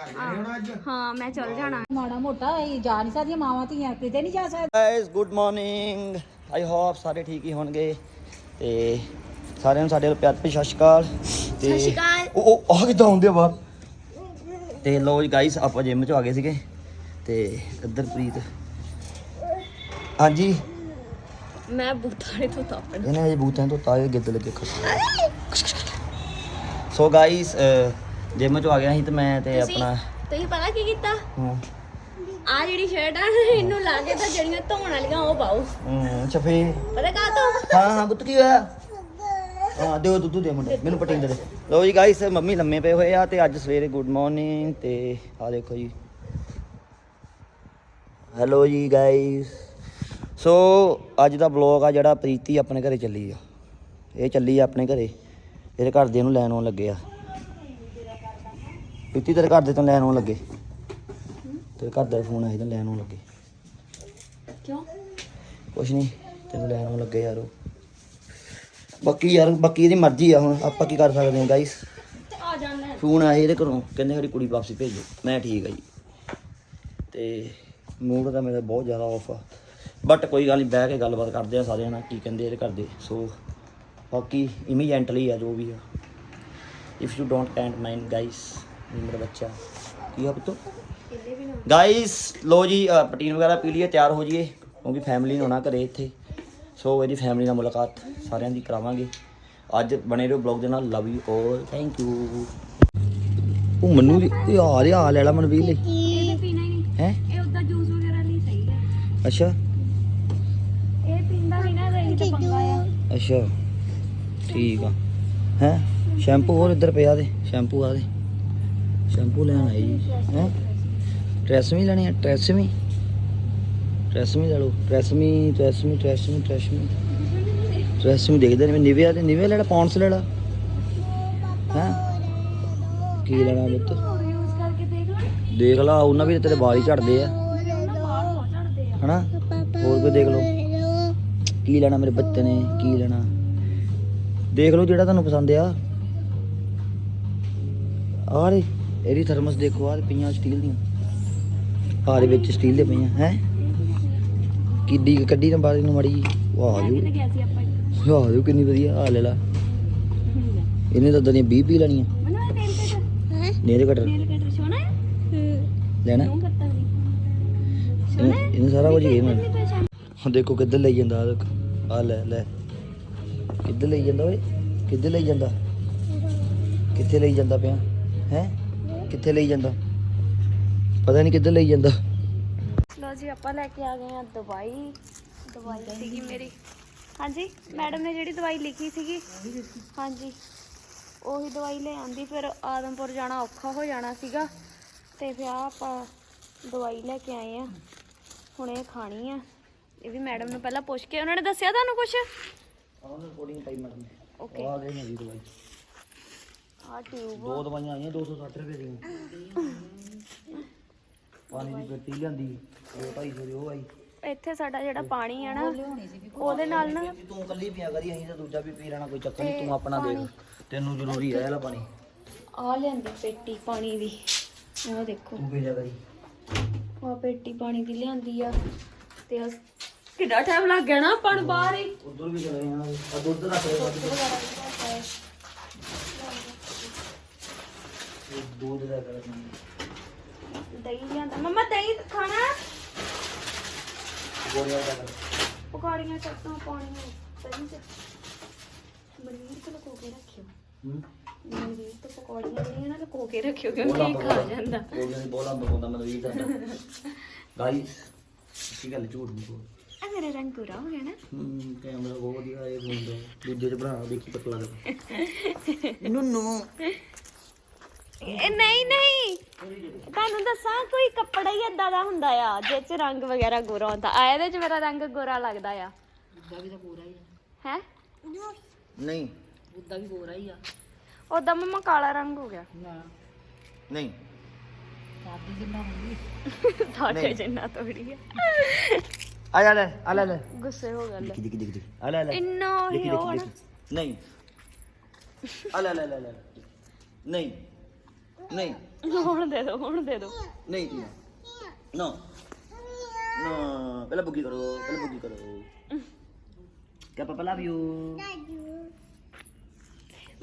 ਘਰ ਗਏ ਹੋਣਾ ਅੱਜ? ਹਾਂ ਮੈਂ ਚੱਲ ਜਾਣਾ। ਮਾੜਾ ਮੋਟਾ ਇਹ ਜਾ ਨਹੀਂ ਸਕਦੀਆਂ ਮਾਵਾਂ ਧੀਆਂ ਕਿਤੇ ਨਹੀਂ ਜਾ ਸਕਦੀਆਂ। Guys good morning I hope ਸਾਰੇ ਠੀਕ ਹੀ ਹੋਣਗੇ ਤੇ ਸਾਰਿਆਂ ਨੂੰ ਸਾਡੇ ਵੱਲ ਪਿਆਰ ਭਰੀ ਸਤਿ ਸ਼੍ਰੀ ਅਕਾਲ ਤੇ ਸਤਿ ਸ਼੍ਰੀ ਅਕਾਲ। ਉਹ ਉਹ ਆ ਕਿਦਾਂ ਹੁੰਦੇ ਆ ਬਾਹਰ? ਤੇ ਲੋ ਜੀ ਗਾਇਸ ਆਪਾਂ ਜਿਮ ਚ ਆ ਗਏ ਸੀਗੇ ਤੇ ਇੱਧਰ ਪ੍ਰੀਤ ਹਾਂਜੀ। ਮੈਂ ਬੁੱਤਾਰੇ ਤੋਂ ਤਾਪਣ ਇਹਨੇ ਹਜੇ ਬੂਤਾਂ ਤੋਂ ਤਾਏ ਗਿੱਦ ਲੱਗੇ ਖਸ ਸੋ ਗਾਇਸ ਜਿਮ ਚ ਆ ਗਿਆ ਸੀ ਤੇ ਮੈਂ ਤੇ ਤੁਸੀਂ ਆਪਣਾ ਤੁਸੀਂ ਪਤਾ ਕੀ ਕੀਤਾ? ਹੂੰ। ਆ ਜਿਹੜੀ ਸ਼ਰਟ ਆ ਇਹਨੂੰ ਲਾ ਕੇ ਤਾਂ ਜਿਹੜੀਆਂ ਧੋਣ ਵਾਲੀਆਂ ਉਹ ਪਾਓ। ਹੂੰ ਚਫੇ ਪਤਾ ਕਾ ਤੋਂ ਹਾਂ ਹਾਂ ਪੁੱਤ ਕੀ ਹੋਇਆ? ਹਾਂ ਦਿਓ ਦੁੱਧ ਦੇ ਮੁੰਡੇ ਮੈਨੂੰ ਪਟਿੰਗ ਦੇ ਦੇ। ਲੋ ਜੀ ਗਾਇਸ ਮੰਮੀ ਲੰਮੇ ਪਏ ਹੋਏ ਆ ਤੇ ਅੱਜ ਸਵੇਰੇ ਗੁੱਡ ਮਾਰਨਿੰਗ ਤੇ ਆ ਦੇਖੋ ਜੀ। ਹੈਲੋ ਜੀ ਗਾਇਸ ਸੋ ਅੱਜ ਦਾ ਵਲੌਗ ਆ ਜਿਹੜਾ ਪ੍ਰੀਤੀ ਆਪਣੇ ਘਰੇ ਚੱਲੀ ਆ। ਇਹ ਚੱਲੀ ਆ ਆਪਣੇ ਘਰੇ। ਇਹਦੇ ਘਰ ਦੇ ਨੂੰ ਲੈਣ ਆਉਣ ਲੱਗੇ ਆ। ਪ੍ਰੀਤੀ ਤੇਰੇ ਘਰ ਦੇ ਤੋਂ ਲੈਣ ਆਉਣ ਲੱਗੇ। ਤੇਰੇ ਘਰ ਦਾ ਫੋਨ ਆਇਆ ਤਾਂ ਲੈਣ ਆਉਣ ਲੱਗੇ। ਕਿਉਂ? ਕੁਛ ਨਹੀਂ ਤੈਨੂੰ ਲੈਣ ਆਉਣ ਲੱਗੇ ਯਾਰ ਉਹ। ਬਾਕੀ ਯਾਰ ਬਾਕੀ ਇਹਦੀ ਮਰਜ਼ੀ ਆ ਹੁਣ ਆਪਾਂ ਕੀ ਕਰ ਸਕਦੇ ਹਾਂ ਗਾਇਸ ਤੇ ਆ ਜਾਣਾ ਫੋਨ ਆਇਆ ਇਹਦੇ ਘਰੋਂ ਕਹਿੰਦੇ ਸਾਡੀ ਕੁੜੀ ਵਾਪਸੀ ਭੇਜੋ ਮੈਂ ਠੀਕ ਆ ਜੀ। ਤੇ ਮੂਡ ਤਾਂ ਮੇਰਾ ਬਹੁਤ ਜ਼ਿਆਦਾ ਆਫ ਆ। ਬਟ ਕੋਈ ਗੱਲ ਨਹੀਂ ਬਹਿ ਕੇ ਗੱਲਬਾਤ ਕਰਦੇ ਆ ਸਾਰਿਆਂ ਨਾਲ ਕੀ ਕਹਿੰਦੇ ਇਹਦੇ ਘਰ ਦੇ। ਸੋ ਬਾਕੀ ਇਮੀਡੀਏਟਲੀ ਆ ਜੋ ਵੀ ਆ। If you don't can't mind guys ਇਹ ਮੇਰਾ ਬੱਚਾ। ਕੀ ਆ ਪੁੱਤੋ? ਗਾਇਸ ਲੋ ਜੀ ਪ੍ਰੋਟੀਨ ਵਗੈਰਾ ਪੀ ਲਈਏ ਤਿਆਰ ਹੋ ਜਾਈਏ ਕਿਉਂਕਿ ਫੈਮਿਲੀ ਨੇ ਆਉਣਾ ਘਰੇ ਇੱਥੇ। ਸੋ ਇਹਦੀ ਫੈਮਿਲੀ ਨਾਲ ਮੁਲਾਕਾਤ ਸਾਰਿਆਂ ਦੀ ਕਰਾਵਾਂਗੇ। ਅੱਜ ਬਣੇ ਰਹੋ ਬਲੌਗ ਦੇ ਨਾਲ love you all thank you ਉਹ ਮਨੂ ਦੀ ਇਹ ਆ ਲੈ ਲਾ ਮਨਵੀਰ ਲਈ। ਇਹ ਪੀਣਾ ਹੀ ਨਹੀਂ। ਹੈ? ਇਹ ਉਦਾਂ ਜੂਸ ਵਗੈਰਾ ਲਈ ਸਹੀ ਹੈ। ਅੱਛਾ। ਇਹ ਪੀਂਦਾ ਨਹੀਂ ਨਾ ਰਹੀ ਤਾਂ ਪੰਗਾ ਆ। ਅੱਛਾ। ਠੀਕ ਆ। ਹੈ? ਸ਼ੈਂਪੂ ਹੋਰ ਇੱਧਰ ਪਿਆ ਦੇ ਸ਼ੈਂਪੂ ਆ ਦੇ। ਸ਼ੈਂਪੂ ਲੈਣ ਆਏ ਜੀ, ਹੈ? ਟ੍ਰੈਸਮੀ ਲੈਣੀ ਹੈ ਟ੍ਰੈਸਮੀ। ਟ੍ਰੈਸਮੀ ਲੈ ਲਓ, ਟ੍ਰੈਸਮੀ ਟ੍ਰੈਸਮੀ ਟ੍ਰੈਸਮੀ ਟ੍ਰੈਸਮੀ। ਟ੍ਰੈਸਮੀ ਦੇਖਦੇ ਨੇ, ਨਿਵੇਆ ਤੇ ਨਿਵੇਆ ਲੈਣਾ ਪੌਂਡਸ ਲੈ ਹੈ? ਕੀ ਲੈਣਾ ਬੱਤ ਦੇਖ ਲਾ, ਉਹਨਾਂ ਵੀ ਤੇਰੇ ਵਾਲ ਹੀ ਝੜਦੇ ਆ। ਉਹਨਾਂ ਹਨਾ? ਹੋਰ ਕੋਈ ਦੇਖ ਲਓ। ਕੀ ਲੈਣਾ ਮੇਰੇ ਬੱਚੇ ਨੇ, ਕੀ ਲੈਣਾ? ਦੇਖ ਲਓ ਜਿਹੜਾ ਤੁਹਾਨੂੰ ਪਸੰਦ ਆ। ਆਹ ਇਹਦੀ ਥਰਮਸ ਦੇਖੋ ਆਹ ਪਈਆਂ ਸਟੀਲ ਦੀਆਂ। ਆਹ ਦੇ ਵਿੱਚ ਸਟੀਲ ਦੇ ਪਈਆਂ ਹੈ? ਕਿੱਡੀ ਕੱਢੀ ਨਾ ਬਾਹਰ ਨੂੰ ਮੜੀ ਵਾਹ ਜੂ। ਵਾਹ ਜੂ ਕਿੰਨੀ ਵਧੀਆ। ਆ ਲੈ ਲਾ। ਇਹਨੇ ਤਾਂ ਦਨੀਆਂ 20 ਪੀ ਲੈਣੀਆਂ ਕਟਰ ਨੇਲ ਕਟਰ ਕਟਰ ਸੋਨਾ ਲੈਣਾ? ਇਹਨੇ ਸਾਰਾ ਕੁਝ ਇਹ ਮੈਂ ਹੁਣ ਦੇਖੋ ਕਿੱਧਰ ਲਈ ਜਾਂਦਾ ਆ ਆ ਲੈ ਲੈ। ਕਿੱਧਰ ਲਈ ਜਾਂਦਾ ਓਏ? ਕਿੱਧਰ ਲਈ ਜਾਂਦਾ? ਕਿੱਥੇ ਲਈ ਜਾਂਦਾ ਪਿਆ? ਹੈ? ਕਿੱਥੇ ਲਈ ਜਾਂਦਾ? ਪਤਾ ਨਹੀਂ ਕਿੱਧਰ ਲਈ ਜਾਂਦਾ। ਲੋ ਜੀ ਆਪਾਂ ਲੈ ਕੇ ਆ ਗਏ ਆ ਦਵਾਈ। ਦਵਾਈ ਸੀਗੀ ਮੇਰੀ। ਹਾਂਜੀ ਮੈਡਮ ਨੇ ਜਿਹੜੀ ਦਵਾਈ ਲਿਖੀ ਸੀਗੀ। ਹਾਂਜੀ। ਉਹੀ ਦਵਾਈ ਲੈ ਆਂਦੀ ਫਿਰ ਆਦਮਪੁਰ ਜਾਣਾ ਔਖਾ ਹੋ ਜਾਣਾ ਸੀਗਾ। ਤੇ ਫਿਰ ਆਪਾਂ ਦਵਾਈ ਲੈ ਕੇ ਆਏ ਆ ਹੁਣ ਇਹ ਖਾਣੀ ਆ। ਇਹ ਵੀ ਮੈਡਮ ਨੂੰ ਪਹਿਲਾਂ ਪੁੱਛ ਕੇ ਉਹਨਾਂ ਨੇ ਦੱਸਿਆ ਤੁਹਾਨੂੰ ਕੁਝ ਆਹ ਰਿਕਾਰਡਿੰਗ ਟਾਈਮ ਮੈਡਮ ਓਕੇ ਆ ਗਈ ਮੇਰੀ ਦਵਾਈ। ਟਿਊਬ ਦੋ ਦਵਾਈਆਂ ਆਈਆਂ 260 ਰੁਪਏ ਦੀਆਂ। ਪਾਣੀ ਦੀ ਗੱਟੀ ਲਿਆਂਦੀ ਉਹ 250 ਦੀ ਉਹ ਆਈ। ਇੱਥੇ ਸਾਡਾ ਜਿਹੜਾ ਪਾਣੀ ਆ ਨਾ ਉਹਦੇ ਨਾਲ ਨਾ ਤੂੰ ਕੱਲੀ ਪੀਆ ਕਰੀ ਅਸੀਂ ਤਾਂ ਦੂਜਾ ਵੀ ਪੀ ਲੈਣਾ ਕੋਈ ਚੱਕਰ ਨਹੀਂ ਤੂੰ ਆਪਣਾ ਦੇਖ ਤੈਨੂੰ ਜ਼ਰੂਰੀ ਹੈ ਇਹਦਾ ਪਾਣੀ। ਆ ਲਿਆਂਦੀ ਪੇਟੀ ਪਾਣੀ ਦੀ ਉਹ ਦੇਖੋ। ਤੂੰ ਪੀ ਲਿਆ ਕਰੀ। ਆ ਪੇਟੀ ਪਾਣੀ ਦੀ ਲਿਆਂਦੀ ਆ ਤੇ ਕਿੰਨਾ ਟਾਈਮ ਲੱਗ ਗਿਆ ਨਾ ਆਪਾਂ ਬਾਹਰ ਹੀ। ਉਧਰ ਵੀ ਚਲੇ ਜਾਣਾ ਆ ਦੁੱਧ ਰੱਖ ਲੈ ਦੁੱਧ ਦਾ ਕਰ ਦਹੀਂ ਲਿਆਂਦਾ। ਮੰਮਾ ਦਹੀਂ ਖਾਣਾ? ਗੋੜਿਆ ਦਾ ਕਰ ਪਕੌੜੀਆਂ ਚੱਟਾਂ ਪਾਉਣੀਆਂ। ਦਹੀਂ ਚ ਮਨੀਰ ਤੋਂ ਲਕੋ ਕੇ ਰੱਖਿਓ। ਹੂੰ? ਮਨੀਰ ਤੋਂ ਪਕੌੜੀਆਂ ਜਿਹੜੀਆਂ ਨਾ ਲਕੋ ਕੇ ਰੱਖਿਓ ਕਿਉਂਕਿ ਇਹ ਖਾ ਜਾਂਦਾ। ਗੋੜਿਆਂ ਦੀ ਬੋਲਾਂ ਬੋਲਦਾ ਮੈਂ ਵੀ ਤਾਂ ਗਾਈਸ ਕੀ ਗੱਲ ਝੂਠ ਨਹੀਂ ਬੋਲ। ਆ ਮੇਰਾ ਰੰਗ ਗੋਰਾ ਹੋ ਗਿਆ ਨਾ। ਹੂੰ ਕੈਮਰਾ ਬਹੁਤ ਵਧੀਆ ਇਹ ਹੁੰਦਾ ਦੂਜੇ ਚ ਬਣਾ ਦੇਖੀ ਪਤਾ ਲੱਗਦਾ ਨੁੰਨੂ। ਇਹ ਨਹੀਂ ਨਹੀਂ। ਤੁਹਾਨੂੰ ਦੱਸਾਂ ਕੋਈ ਕੱਪੜਾ ਹੀ ਏਦਾਂ ਦਾ ਹੁੰਦਾ ਆ ਜਿਹ ਚ ਰੰਗ ਵਗੈਰਾ ਗੋਰਾ ਹੁੰਦਾ। ਆ ਇਹਦੇ ਚ ਮੇਰਾ ਰੰਗ ਗੋਰਾ ਲੱਗਦਾ ਆ। ਹੈ ਨਹੀਂ। ਉਦਾਂ ਮਮਾ ਕਾਲਾ ਰੰਗ ਹੋ ਗਿਆ। ਨਹੀਂ। ਤੁਹਾਡੇ ਜਿੰਨਾ ਥੋੜੀ ਆ। ਆ ਜਾ ਲੈ ਆ ਲੈ ਲੈ। ਗੁੱਸੇ ਹੋ ਗਿਆ ਲੈ। ਦੇਖੀ ਦੇਖੀ ਦੇਖੀ ਦੇਖੀ। ਆ ਲੈ ਲੈ। ਇੰਨਾ ਹੀ ਉਹ ਨਾ। ਨਹੀਂ। ਆ ਲੈ ਲੈ ਲੈ ਲੈ। ਨਹੀਂ। ਨਹੀਂ। ਹੁਣ ਦੇ ਦੋ ਹੁਣ ਦੇ ਦੋ। ਨਹੀਂ। ਪੀਣਾ ਨੋ। ਨੋ ਪਹਿਲਾਂ ਬੁੱਗੀ ਕਰੋ ਪਹਿਲਾਂ ਬੁੱਗੀ ਕਰੋ। ਕਿਆ ਪਾਪਾ ਲਵ ਯੂ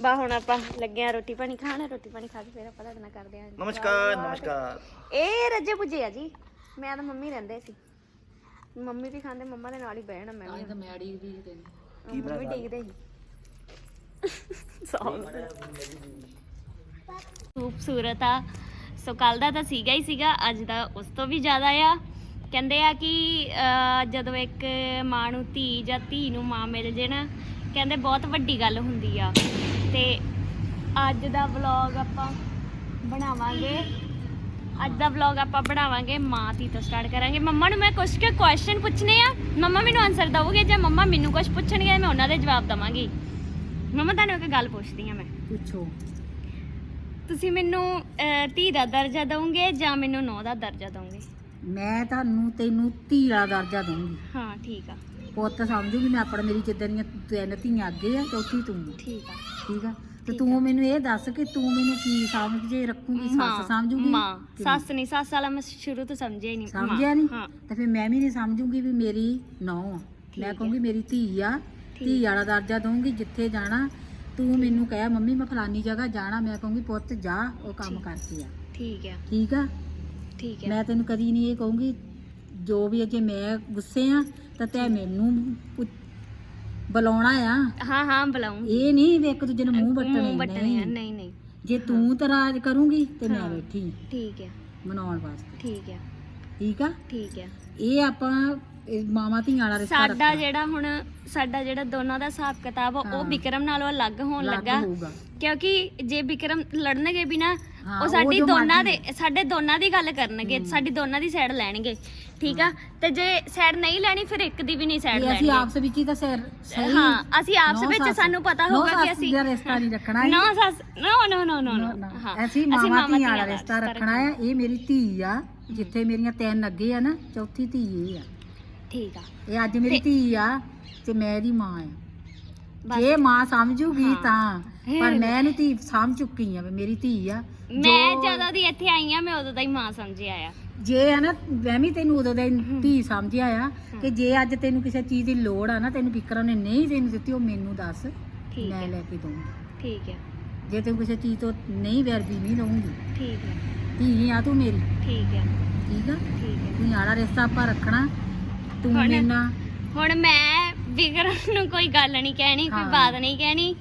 ਬਾ ਹੁਣ ਆਪਾਂ ਲੱਗੇ ਆ ਰੋਟੀ ਪਾਣੀ ਖਾਣ ਰੋਟੀ ਪਾਣੀ ਖਾ ਕੇ ਫਿਰ ਆਪਾਂ ਤੁਹਾਡੇ ਨਾਲ ਕਰਦੇ ਆ। ਨਮਸਕਾਰ ਨਮਸਕਾਰ। ਇਹ ਰੱਜੇ ਪੁੱਜੇ ਆ ਜੀ। ਮੈਂ ਤਾਂ ਮੰਮੀ ਰਹਿੰਦੇ ਸੀ। ਮੰਮੀ ਵੀ ਖਾਂਦੇ ਮੰਮਾ ਦੇ ਨਾਲ ਹੀ ਬਹਿਣਾ ਮੈਂ ਵੀ ਤਾਂ ਮੈੜੀ ਦੀ ਤੇ ਕੀ ਮੰਮੀ ਡਿੱਗਦੇ ਸੀ। ਸੌਂ ਖੂਬਸੂਰਤ ਆ। ਸੋ ਕੱਲ ਦਾ ਤਾਂ ਸੀਗਾ ਹੀ ਸੀਗਾ, ਅੱਜ ਦਾ ਉਸ ਤੋਂ ਵੀ ਜ਼ਿਆਦਾ ਆ। ਕਹਿੰਦੇ ਆ ਕਿ ਜਦੋਂ ਇੱਕ ਮਾਂ ਨੂੰ ਧੀ ਜਾਂ ਧੀ ਨੂੰ ਮਾਂ ਮਿਲ ਜੇ ਨਾ, ਕਹਿੰਦੇ ਬਹੁਤ ਵੱਡੀ ਗੱਲ ਹੁੰਦੀ ਆ। ਤੇ ਅੱਜ ਦਾ ਵਲੌਗ ਆਪਾਂ ਬਣਾਵਾਂਗੇ। ਅੱਜ ਦਾ ਵਲੌਗ ਆਪਾਂ ਬਣਾਵਾਂਗੇ ਮਾਂ ਧੀ ਤੋਂ ਸਟਾਰਟ ਕਰਾਂਗੇ। ਮੰਮਾ ਨੂੰ ਮੈਂ ਕੁਝ ਕੁ ਕੁਐਸਚਨ ਪੁੱਛਣੇ ਆ? ਮੰਮਾ ਮੈਨੂੰ ਆਨਸਰ ਦਵੋਗੇ ਜਾਂ ਮੰਮਾ ਮੈਨੂੰ ਕੁਝ ਪੁੱਛਣਗੇ, ਮੈਂ ਉਹਨਾਂ ਦੇ ਜਵਾਬ ਦਵਾਂਗੀ। ਮੰਮਾ, ਤੁਹਾਨੂੰ ਇੱਕ ਗੱਲ ਪੁੱਛਦੀ ਆ ਮੈਂ। ਪੁੱਛੋ। ਤੁਸੀਂ ਮੈਨੂੰ ਅਹ, ਧੀ ਦਾ ਦਰਜਾ ਦਵੋਗੇ ਜਾਂ ਮੈਨੂੰ ਨੌ ਦਾ ਦਰਜਾ ਦਵੋਗੇ? ਮੈਂ ਤੁਹਾਨੂੰ ਤੈਨੂੰ ਧੀਰਾ ਦਰਜਾ ਦਊਂਗੀ ਹਾਂ ਠੀਕ ਆ। ਪੁੱਤ ਸਮਝੂਗੀ ਮੈਂ ਆਪਣਾ ਮੇਰੀ ਜਿੱਦਾਂ ਦੀਆਂ ਤਿੰਨ ਧੀਆਂ ਅੱਗੇ ਆ ਚੌਥੀ ਤੂੰ ਠੀਕ ਆ। ਠੀਕ ਆ? ਤੇ ਤੂੰ ਮੈਨੂੰ ਇਹ ਦੱਸ ਕਿ ਤੂੰ ਮੈਨੂੰ ਕੀ ਸਮਝ ਜੇ ਰੱਖੂਗੀ ਸੱਸ ਸਮਝੂਗੀ? ਮਾਂ ਸੱਸ ਨਹੀਂ ਸੱਸ ਵਾਲਾ ਮੈਂ ਸ਼ੁਰੂ ਤੋਂ ਸਮਝਿਆ ਹੀ ਨਹੀਂ ਮਾਂ। ਸਮਝਿਆ ਨਹੀਂ ਤੇ ਫਿਰ ਮੈਂ ਵੀ ਨਹੀਂ ਸਮਝੂਗੀ ਵੀ ਮੇਰੀ ਨੌ ਆ। ਮੈਂ। ਕਹੂੰਗੀ ਮੇਰੀ ਧੀ ਆ। ਧੀ ਵਾਲਾ ਦਰਜਾ ਦਊਂਗੀ ਜਿੱਥੇ ਜਾਣਾ ਤੂੰ ਮੈਨੂੰ ਕਹਿ ਮੰਮੀ ਮੈਂ ਫਲਾਨੀ ਜਗ੍ਹਾ ਜਾਣਾ ਮੈਂ ਕਹੂੰਗੀ ਪੁੱਤ ਜਾ ਉਹ ਕੰਮ ਠੀਕ। ਕਰਕੇ ਆ। ਠੀਕ ਆ। ਠੀਕ ਆ? ਠੀਕ ਆ। ਮੈਂ ਤੈਨੂੰ ਕਦੀ ਨਹੀਂ ਇਹ ਕਹੂੰਗੀ ਜੋ ਵੀ ਜੇ ਮੈਂ ਗੁੱਸੇ ਆ ਤਾਂ ਤੈ ਮੈਨੂੰ ਬੁਲਾਉਣਾ ਆ। ਹਾਂ ਹਾਂ ਬੁਲਾਉਂ ਇਹ ਨਹੀਂ ਵੀ ਇੱਕ ਦੂਜੇ ਨੂੰ ਮੂੰਹ ਵੱਟਣੇ ਨਹੀਂ। ਨਹੀਂ ਨਹੀਂ। ਜੇ ਤੂੰ ਤਰਾਜ ਕਰੂੰਗੀ ਤੇ ਮੈਂ ਹਾਂ। ਬੈਠੀ। ਠੀਕ ਆ। ਮਨਾਉਣ ਵਾਸਤੇ। ਠੀਕ ਆ। ਠੀਕ ਆ? ਠੀਕ ਆ। ਇਹ ਆਪਾਂ ਇਹ ਮਾਵਾਂ ਧੀਆਂ ਵਾਲਾ ਰਿਸ਼ਤਾ ਸਾਡਾ ਰੱਖਣਾ। ਜਿਹੜਾ ਹੁਣ ਸਾਡਾ ਜਿਹੜਾ ਦੋਨਾਂ ਦਾ ਹਿਸਾਬ ਕਿਤਾਬ ਆ ਉਹ ਹਾਂ। ਵਿਕਰਮ ਨਾਲੋਂ ਅਲੱਗ ਹੋਣ ਲੱਗਾ। ਹੋਊਗਾ। ਕਿਉਂਕਿ ਜੇ ਵਿਕਰਮ ਲੜਨਗੇ ਵੀ ਨਾ ਹਾਂ, ਉਹ ਉਹ ਸਾਡੀ ਜੋ ਦੋਨਾਂ ਮਰਜ਼ੀ ਦੇ ਸਾਡੇ ਦੋਨਾਂ ਦੀ ਗੱਲ ਕਰਨਗੇ ਸਾਡੀ ਦੋਨਾਂ ਦੀ ਸਾਈਡ ਲੈਣਗੇ। ਠੀਕ ਆ? ਤੇ ਜੇ ਸਾਈਡ ਨਹੀਂ ਲੈਣੀ ਫਿਰ ਇੱਕ ਦੀ ਵੀ ਨਹੀਂ ਸਾਈਡ ਇਹ ਅਸੀਂ ਆਪਸ ਵਿੱਚ ਹੀ ਤਾਂ ਸਿਰ ਸਹੀ ਹਾਂ ਅਸੀਂ ਆਪਸ ਵਿੱਚ ਸੱਸ- ਸਾਨੂੰ ਪਤਾ ਨੌ ਹੋਊਗਾ ਕਿ ਸੱਸ ਅਸੀਂ ਦਾ ਰਿਸ਼ਤਾ ਨਹੀਂ ਰੱਖਣਾ ਨੋ ਸੱਸ ਨੋ ਨੋ ਨੋ ਨੋ ਨਾ, ਨੋ ਨਾ। ਹਾਂ ਅਸੀਂ ਮਾਵਾਂ ਧੀਆਂ ਵਾਲਾ ਰਿਸ਼ਤਾ ਰੱਖਣਾ ਆ ਇਹ ਮੇਰੀ ਧੀ ਆ ਜਿੱਥੇ ਮੇਰੀਆਂ ਤਿੰਨ ਅੱਗੇ ਆ ਨਾ ਚੌਥੀ ਧੀ ਇਹ ਆ। ਠੀਕ ਆ। ਇਹ ਅੱਜ ਮੇਰੀ ਧੀ ਆ ਤੇ ਮੈਂ ਇਹਦੀ ਮਾਂ ਆ। ਬਸ। ਜੇ ਮਾਂ ਸਮਝੂਗੀ ਹਾਂ। ਤਾਂ ਪਰ ਮੈਂ ਇਹਨੂੰ ਧੀ ਸਮਝ ਚੁੱਕੀ ਆ ਵੀ ਮੇਰੀ ਧੀ ਆ। ਮੈਂ ਜਦੋਂ ਦੀ ਇੱਥੇ ਆਈ ਆ ਮੈਂ ਉਦੋਂ ਦਾ ਹੀ ਮਾਂ ਸਮਝਿਆ ਆ। ਜੇ ਆ ਨਾ ਮੈਂ ਵੀ ਤੈਨੂੰ ਉਦੋਂ ਦਾ ਹੀ ਧੀ ਸਮਝਿਆ ਆ ਕਿ ਜੇ ਅੱਜ ਤੈਨੂੰ ਕਿਸੇ ਚੀਜ਼ ਦੀ ਲੋੜ ਆ ਨਾ ਤੈਨੂੰ ਵਿਕਰਮ ਨੇ ਨਹੀਂ ਤੈਨੂੰ ਦਿੱਤੀ ਉਹ ਮੈਨੂੰ ਦੱਸ। ਠੀਕ ਮੈਂ ਹੈ ਲੈ ਕੇ ਦਊਂਗੀ। ਠੀਕ ਹੈ ਜੇ ਤੈਨੂੰ ਕਿਸੇ ਚੀਜ਼ ਤੋਂ ਨਹੀਂ ਵੈਰਦੀ ਨਹੀਂ ਦਊਂਗੀ। ਠੀਕ ਹੈ ਧੀ ਆ ਤੂੰ ਮੇਰੀ। ਠੀਕ ਹੈ ਠੀਕ ਆ? ਠੀਕ ਹੈ ਧੀ ਵਾਲਾ ਰਿਸ਼ਤਾ ਆਪਾਂ ਰੱਖਣਾ। ਤੂੰ ਹੁਣ- ਮੈਂ ਵਿਕਰਮ ਨੂੰ ਕੋਈ ਗੱਲ ਨਹੀਂ ਕਹਿਣੀ ਕੋਈ ਹਾਂ। ਬਾਤ ਨਹੀਂ ਕਹਿਣੀ।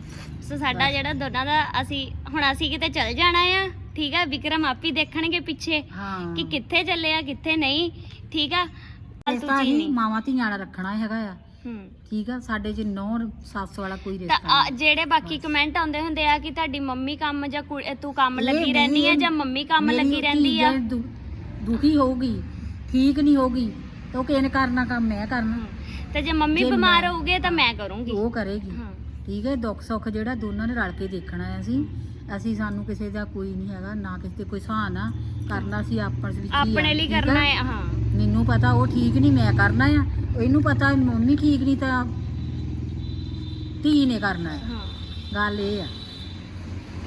ਸੋ ਸਾਡਾ ਬਸ। ਜਿਹੜਾ ਦੋਨਾਂ ਦਾ ਅਸੀਂ ਹੁਣ ਅਸੀਂ ਕਿਤੇ ਚੱਲ ਜਾਣਾ ਆ ਠੀਕ ਆ? ਵਿਕਰਮ ਆਪ ਹੀ ਦੇਖਣਗੇ ਪਿੱਛੇ ਹਾਂ। ਕਿ ਕਿੱਥੇ ਚੱਲੇ ਆ ਕਿੱਥੇ ਨਹੀਂ ਠੀਕ ਆ? ਫਾਲਤੂ ਰਿਸ਼ਤਾ ਚੀਜ਼ ਹੀ ਨਹੀਂ ਮਾਵਾਂ ਧੀਆਂ ਵਾਲਾ ਰੱਖਣਾ ਹੈਗਾ ਆ। ਹੂੰ। ਠੀਕ ਆ? ਸਾਡੇ ਚ ਨੌ ਸੱਸ ਵਾਲਾ ਕੋਈ ਤਾਂ ਰਿਸ਼ਤਾ ਆ ਨਹੀਂ। ਜਿਹੜੇ ਬਾਕੀ ਕਮੈਂਟ ਆਉਂਦੇ ਹੁੰਦੇ ਆ ਕਿ ਤੁਹਾਡੀ ਮੰਮੀ ਕੰਮ ਜਾਂ ਕੁੜ- ਤੂੰ ਕੰਮ ਇਹ ਲੱਗੀ ਰਹਿੰਦੀ ਆ ਮੇਰੀ- ਜਾਂ ਮੰਮੀ ਕੰਮ ਮੇਰੀ ਲੱਗੀ ਧੀ ਰਹਿੰਦੀ ਆ? ਦੁ- ਦੁਖੀ ਹੋਊਗੀ ਠੀਕ ਨਹੀਂ ਹੋਊਗੀ ਤਾਂ ਉਹ ਕਿਹਨੇ ਕਰਨਾ ਕੰਮ ਮੈਂ ਕਰਨਾ। ਤੇ ਜੇ ਮੰਮੀ ਜੇ ਬਿਮਾਰ ਮੈਂ- ਹੋਊਗੇ ਤਾਂ ਮੈਂ ਕਰੂੰਗੀ। ਉਹ ਕਰੇਗੀ। ਹਾਂ। ਠੀਕ ਹੈ ਦੁੱਖ ਸੁੱਖ ਜਿਹੜਾ ਦੋਨਾਂ ਨੇ ਰਲ ਕੇ ਦੇਖਣਾ ਹੈ ਅਸੀਂ। ਅਸੀਂ ਸਾਨੂੰ ਕਿਸੇ ਦਾ ਕੋਈ ਨਹੀਂ ਹੈਗਾ ਨਾ ਕਿਸੇ ਤੇ ਕੋਈ ਸਹਾਨ ਆ ਕਰਨਾ ਸੀ ਆਪਸ ਵਿੱਚ ਹੀ ਆ, ਆਪਣੇ ਲਈ ਠੀਕ ਕਰਨਾ ਹੈ? ਹੈ ਮੈਨੂੰ ਪਤਾ ਉਹ ਠੀਕ ਨਹੀਂ ਮੈਂ ਕਰਨਾ ਆ। ਇਹਨੂੰ ਪਤਾ ਮੰਮੀ ਠੀਕ ਨਹੀਂ ਤਾਂ ਧੀ ਨੇ ਕਰਨਾ ਹੈ। ਹਾਂ। ਗੱਲ ਇਹ ਆ।